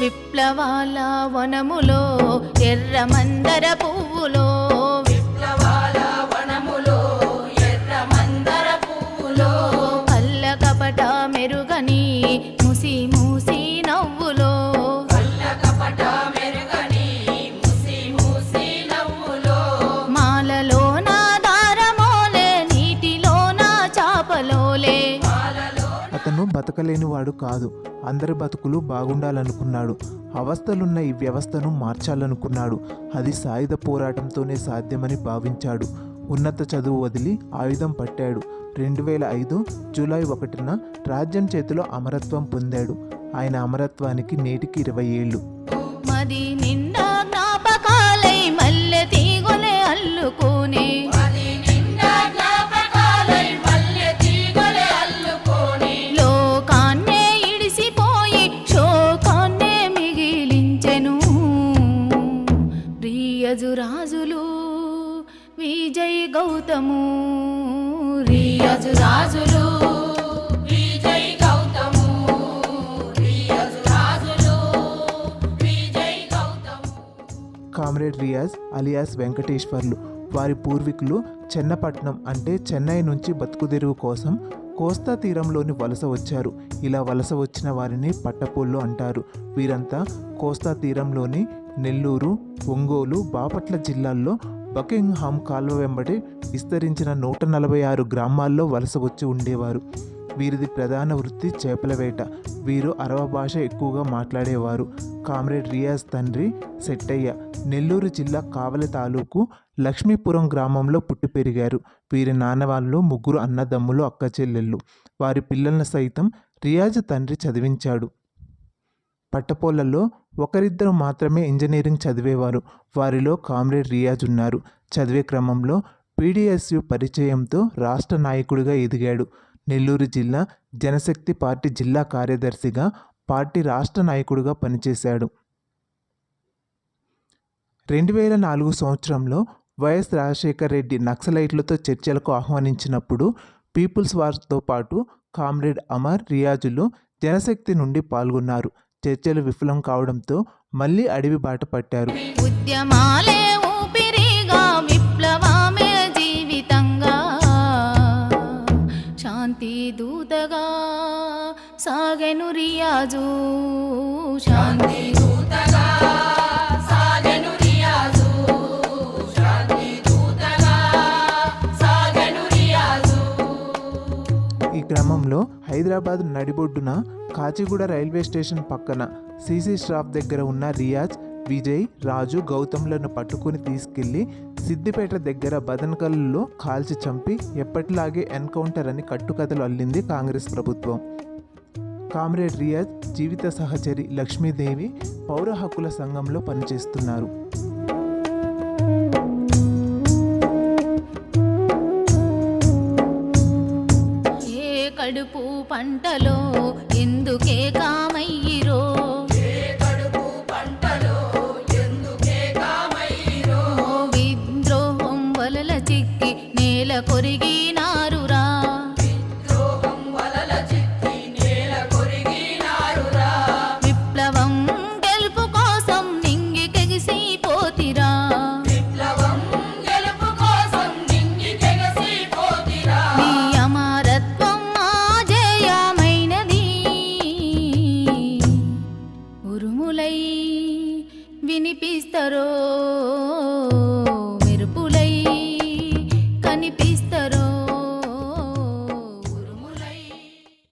విప్లవాల వనములో ఎర్ర మందర పువ్వులో అతను బతకలేనివాడు కాదు. అందరి బతుకులు బాగుండాలనుకున్నాడు. అవస్థలున్న ఈ వ్యవస్థను మార్చాలనుకున్నాడు. అది సాయుధ పోరాటంతోనే సాధ్యమని భావించాడు. ఉన్నత చదువు వదిలి ఆయుధం పట్టాడు. రెండు వేల ఐదు జూలై ఒకటిన రాజ్యం చేతిలో అమరత్వం పొందాడు. ఆయన అమరత్వానికి నేటికి ఇరవై ఏళ్ళు. రియజురాజులు విజయ్ గౌతము. రియజు రాజులు కామ్రేడ్ రియాజ్ అలియాస్ వెంకటేశ్వర్లు. వారి పూర్వీకులు చెన్నపట్నం అంటే చెన్నై నుంచి బతుకుదెరువు కోసం కోస్తా తీరంలోని వలస వచ్చారు. ఇలా వలస వచ్చిన వారిని పట్టపూళ్ళు అంటారు. వీరంతా కోస్తా తీరంలోని నెల్లూరు ఒంగోలు బాపట్ల జిల్లాల్లో బకింగ్హామ్ కాల్వ వెంబడి విస్తరించిన నూట నలభై ఆరు గ్రామాల్లో వలస వచ్చి ఉండేవారు. వీరిది ప్రధాన వృత్తి చేపల వేట. వీరు అరవ భాష ఎక్కువగా మాట్లాడేవారు. కామ్రేడ్ రియాజ్ తండ్రి సెట్టయ్య. నెల్లూరు జిల్లా కావలి తాలూకు లక్ష్మీపురం గ్రామంలో పుట్టి పెరిగారు. వీరి నాన్న వాళ్ళు ముగ్గురు అన్నదమ్ములు అక్క చెల్లెళ్ళు. వారి పిల్లలను సైతం రియాజ్ తండ్రి చదివించాడు. పట్టపోలలో ఒకరిద్దరు మాత్రమే ఇంజనీరింగ్ చదివేవారు. వారిలో కామ్రేడ్ రియాజ్ ఉన్నారు. చదివే క్రమంలో పీడిఎస్యు పరిచయంతో రాష్ట్ర నాయకుడిగా ఎదిగాడు. నెల్లూరు జిల్లా జనశక్తి పార్టీ జిల్లా కార్యదర్శిగా పార్టీ రాష్ట్ర నాయకుడిగా పనిచేశాడు. రెండు వేల నాలుగు సంవత్సరంలో వైఎస్ రాజశేఖర్ రెడ్డి నక్సలైట్లతో చర్చలకు ఆహ్వానించినప్పుడు పీపుల్స్ వార్తో పాటు కామ్రేడ్ అమర్ రియాజులు జనశక్తి నుండి పాల్గొన్నారు. చర్చలు విఫలం కావడంతో మళ్ళీ అడవి బాట పట్టారు. ఉద్యమాలే ఊపిరిగా విప్లవమే జీవితంగా. శాంతి దూతగా సాగెను రియాజు. శాంతి క్రమంలో హైదరాబాద్ నడిబొడ్డున కాచిగూడ రైల్వే స్టేషన్ పక్కన సీసీ స్టాప్ దగ్గర ఉన్న రియాజ్ విజయ్ రాజు గౌతమ్లను పట్టుకుని తీసుకెళ్ళి సిద్దిపేట దగ్గర బదనకల్లో కాల్చి చంపి ఎప్పటిలాగే ఎన్కౌంటర్ అని కట్టుకథలు అల్లింది కాంగ్రెస్ ప్రభుత్వం. కామ్రేడ్ రియాజ్ జీవిత సహచరి లక్ష్మీదేవి పౌర హక్కుల సంఘంలో పనిచేస్తున్నారు. కడుపు పంటలో ఎందుకే కామయ్యిరో? విద్రోహం వలల చిక్కి నేల కొరిగిన